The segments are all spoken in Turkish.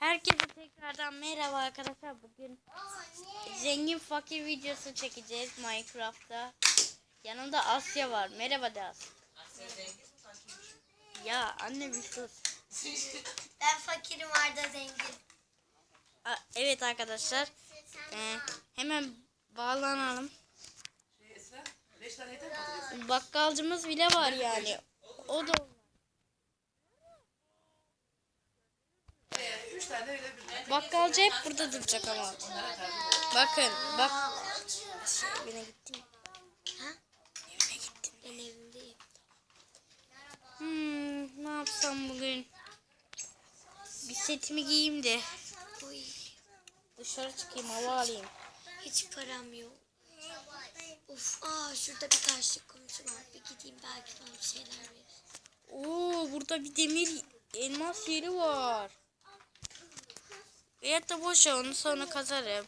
Herkese tekrardan merhaba arkadaşlar. Bugün zengin fakir videosu çekeceğiz Minecraft'ta. Yanımda Asya var. Merhaba de Asya. Ya anne bir sus. Ben fakirim Arda zengin. A- evet arkadaşlar. Ee, hemen bağlanalım. Bakkalcımız bile var yani. O da Üç tane öyle bir. Bakkalcı hep burada duracak ama. Bakın bak. Şey, evine gittim. Ha? Evine gittim. Ben evimdeyim. Hmm, ne yapsam bugün? Bir setimi giyeyim de Uy, dışarı çıkayım hava alayım. hiç param yok. Uf, aa şurada bir taşlık komşu var. Bir gideyim belki bana bir şeyler verir. Oo, burada bir demir elmas yeri var. Veyahut da boş ver, onu sonra kazarım.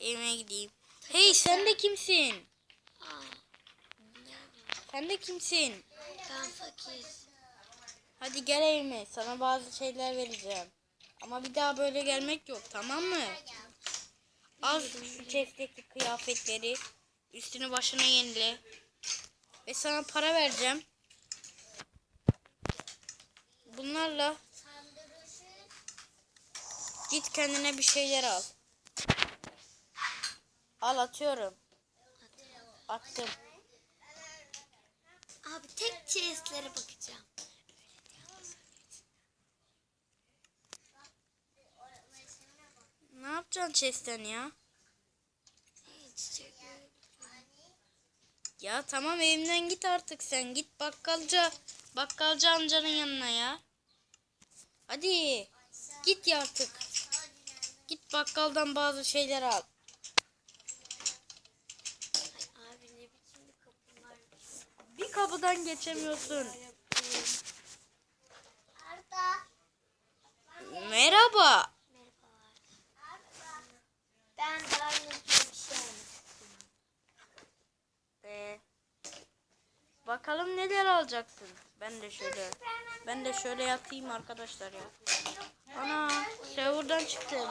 Evime gideyim. Hey sen de kimsin? Sen de kimsin? ben fakir. Hadi gel evime. Sana bazı şeyler vereceğim. Ama bir daha böyle gelmek yok tamam mı? Al şu chest'teki kıyafetleri. Üstünü başına yenile. Ve sana para vereceğim. Bunlarla git kendine bir şeyler al. Al atıyorum. Attım. Abi tek chestlere bakacağım. Ne yapacaksın chest'ten ya? Ya tamam evimden git artık sen. Git bakkalca bakkalcı amcanın yanına ya. Hadi git ya artık. Bakkaldan bazı şeyler al. Bir kapıdan geçemiyorsun. Arda. Merhaba. Ben daha önce bir şey istiyorum. Ee, bakalım neler alacaksın. Ben de şöyle ben de şöyle yatayım arkadaşlar ya. Ana serverdan çıktım.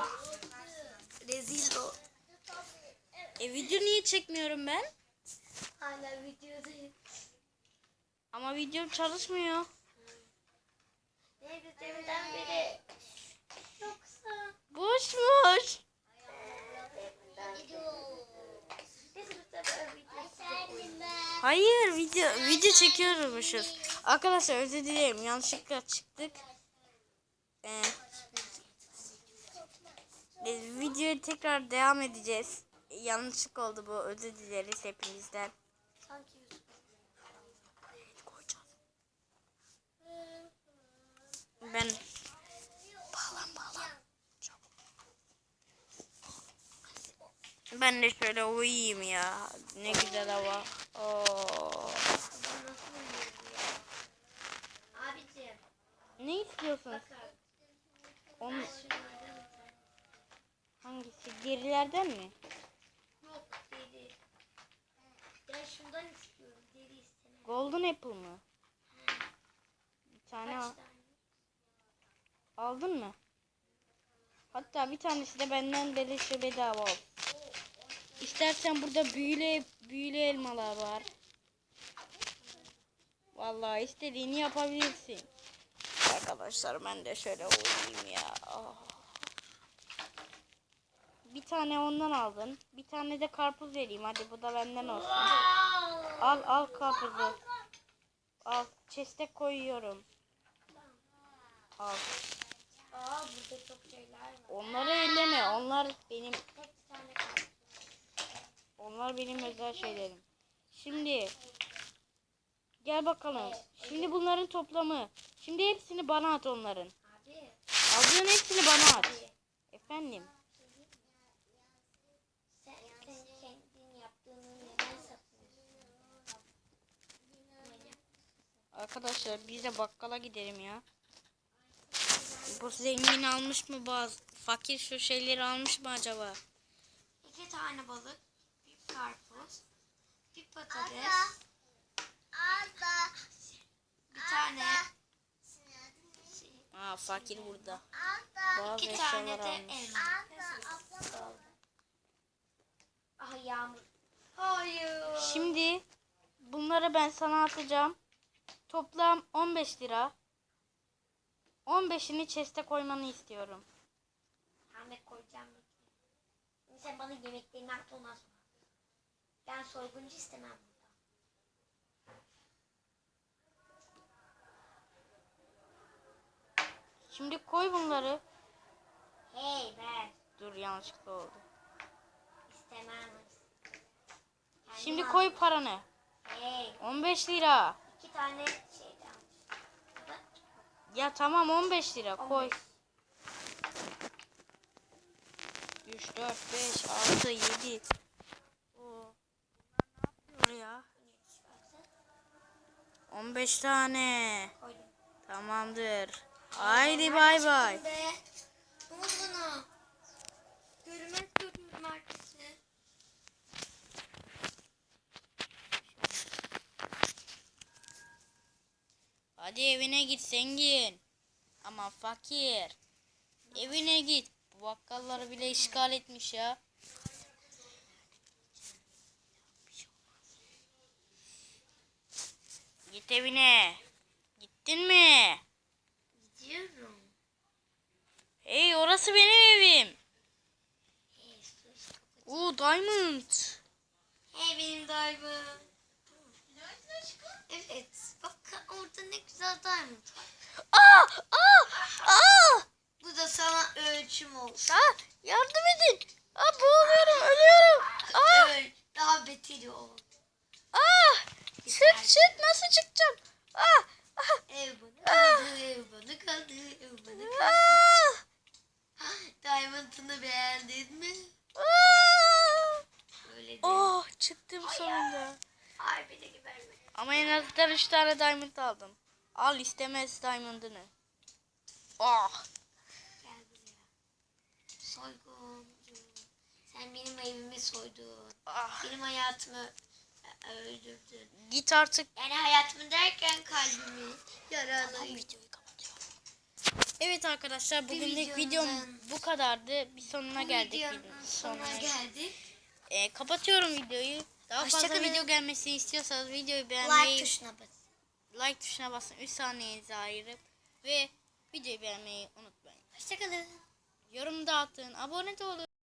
Rezil o. E video niye çekmiyorum ben? Hala videodayım. Ama videom çalışmıyor. Ne biz deminden beri yoksa Boşmuş. video Hayır video video çekiyormuşuz. Arkadaşlar özür dilerim yanlışlıkla çıktık. Ee, videoya tekrar devam edeceğiz. Yanlışlık oldu bu özür dileriz hepinizden. Ben de şöyle uyuyayım ya. Ne güzel hava. Oo. Ne istiyorsun? tane. hangisi? Derilerden mi? Yok deri. Ben şundan istiyorum. Deri istemiyorum. Golden apple mı? Bir tane Kaç al- tane? aldın mı? Hatta bir tanesi de benden beleşe bedava al. İstersen burada büyülü büyülü elmalar var. Vallahi istediğini yapabilirsin. Arkadaşlar ben de şöyle uyuyayım ya. Ah. Bir tane ondan aldın. Bir tane de karpuz vereyim. Hadi bu da benden olsun. Al al karpuzu. Al. Chest'e koyuyorum. Al. Aa burada çok şeyler var. Onları elleme. Onlar benim Tek tane kaldı. Onlar benim özel şeylerim. Şimdi gel bakalım. Şimdi bunların toplamı. Şimdi hepsini bana at onların. Aldığın hepsini bana at. Efendim. Arkadaşlar biz de bakkala gidelim ya. Bu zengin almış mı bazı fakir şu şeyleri almış mı acaba? İki tane balık, karpuz, bir patates, bir tane Aa fakir burada. Arda. Bazı İki tane eşyalar de almış. elma. Aha yağmur. Hayır. Şimdi bunları ben sana atacağım. Toplam 15 lira. 15'ini chest'e koymanı istiyorum. Ahmet koyacağım. Sen bana yemeklerini at ondan sonra. Ben soyguncu istemem burada. Şimdi koy bunları. Hey ver. Dur yanlışlıkla oldu. İstemem. Kendim Şimdi al. koy paranı. Hey. 15 lira. iki tane şey. Bak, Ya tamam 15 lira koy. 15. 3, 4, 5, 6, 7. Oo. Bunlar ne yapıyor ya? 15 tane. Koydum. Tamamdır. Haydi bay bay. Ne oldu bana? Görünmez görüyorum herkesi. Hadi evine git zengin. Ama fakir. Evine git. Bu bakkalları bile işgal etmiş ya. Git evine. Gittin mi? Gidiyorum. Hey orası benim evim. Hey sus. Oo diamond. Hey benim diamond. Evet. Bak orada ne güzel diamond var. Aa! Aa! Aa! Bu da sana ölçüm olsun. Aa! Yardım edin. Aa boğuluyorum, ölüyorum. Aa! Öl. Daha beteri ol. Aa! Çık çık nasıl çıkacağım? Aa! Aa! Ev bana kaldı, ev bana kaldı, ev bana kaldı. Aa! Diamond'ını beğendin mi? Aa! Öyle. Oh çıktım sonunda. Ay beni geberme. Ama en azından 3 tane diamond aldım. Al istemez diamond'ını. Ah! Gel buraya. Soyguncu. Sen benim evimi soydun. Ah! Benim hayatımı öldürdün. Git artık. Yani hayatımı derken kalbimi yaraladın. Evet arkadaşlar bugünlük videom bu kadardı. Bir sonuna Bu geldik. videonun sonuna geldik. Ee, kapatıyorum videoyu. Daha fazla Hoşçakalın. video gelmesini istiyorsanız videoyu beğenmeyi, Like tuşuna bas. like tuşuna basın 3 saniyenizi ayırıp ve videoyu beğenmeyi unutmayın. Hoşçakalın. Yorum da atın, abone de olun.